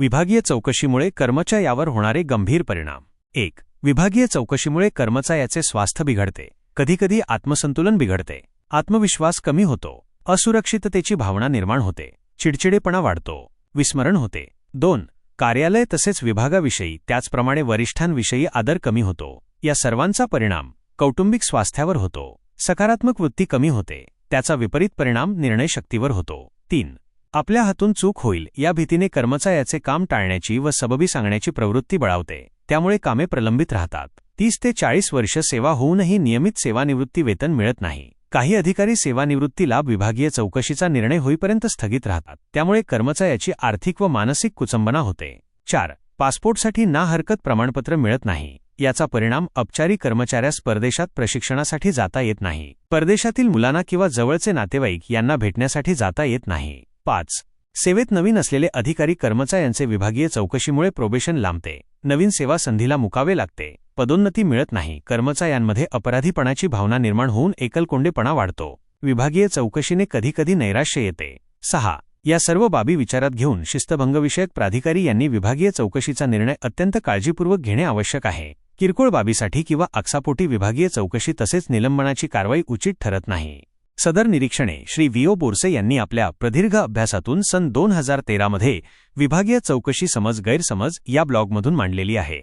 विभागीय चौकशीमुळे कर्मचाऱ्यावर होणारे गंभीर परिणाम. एक विभागीय चौकशीमुळे कर्मचाऱ्याचे स्वास्थ्य बिघडते. कधीकधी आत्मसंतुलन बिघडते. आत्मविश्वास कमी होतो. असुरक्षिततेची भावना निर्माण होते. चिडचिडेपणा वाढतो. विस्मरण होते. दोन कार्यालय तसेच विभागाविषयी त्याचप्रमाणे वरिष्ठांविषयी आदर कमी होतो. या सर्वांचा परिणाम कौटुंबिक स्वास्थ्यावर होतो. सकारात्मक वृत्ती कमी होते. त्याचा विपरीत परिणाम निर्णय शक्तीवर होतो. तीन आपल्या हातून चूक होईल या भीतीने कर्मचाऱ्याचे काम टाळण्याची व सबबी सांगण्याची प्रवृत्ती बळावते त्यामुळे कामे प्रलंबित राहतात. तीस ते चाळीस वर्ष सेवा होऊनही नियमित सेवानिवृत्ती वेतन मिळत नाही. काही अधिकारी सेवानिवृत्ती लाभ विभागीय चौकशीचा निर्णय होईपर्यंत स्थगित राहतात. त्यामुळे कर्मचाऱ्याची आर्थिक व मानसिक कुचंबना होते. चार. पासपोर्टसाठी ना हरकत प्रमाणपत्र मिळत नाही. याचा परिणाम अपचारी कर्मचाऱ्यास परदेशात प्रशिक्षणासाठी जाता येत नाही. परदेशातील मुलांना किंवा जवळचे नातेवाईक यांना भेटण्यासाठी जाता येत नाही. पाच. सेवेत नवीन असलेले अधिकारी कर्मचाऱ्यांचे विभागीय चौकशीमुळे प्रोबेशन लांबते. नवीन सेवा संधीला मुकावे लागते. पदोन्नती मिळत नाही. कर्मचाऱ्यांमध्ये अपराधीपणाची भावना निर्माण होऊन एकलकोंडेपणा वाढतो. विभागीय चौकशीने कधीकधी नैराश्य येते. सहा. या सर्व बाबी विचारात घेऊन शिस्तभंगविषयक प्राधिकारी यांनी विभागीय चौकशीचा निर्णय अत्यंत काळजीपूर्वक घेणे आवश्यक आहे. किरकोळ बाबीसाठी किंवा आक्सापोटी विभागीय चौकशी तसेच निलंबनाची कारवाई उचित ठरत नाही. सदर निरीक्षणे श्री व्हीओ बोरसे यांनी आपल्या प्रदीर्घ अभ्यासातून सन दोन हजार तेरामध्ये विभागीय चौकशी समज गैरसमज या ब्लॉगमधून मांडलेली आहे.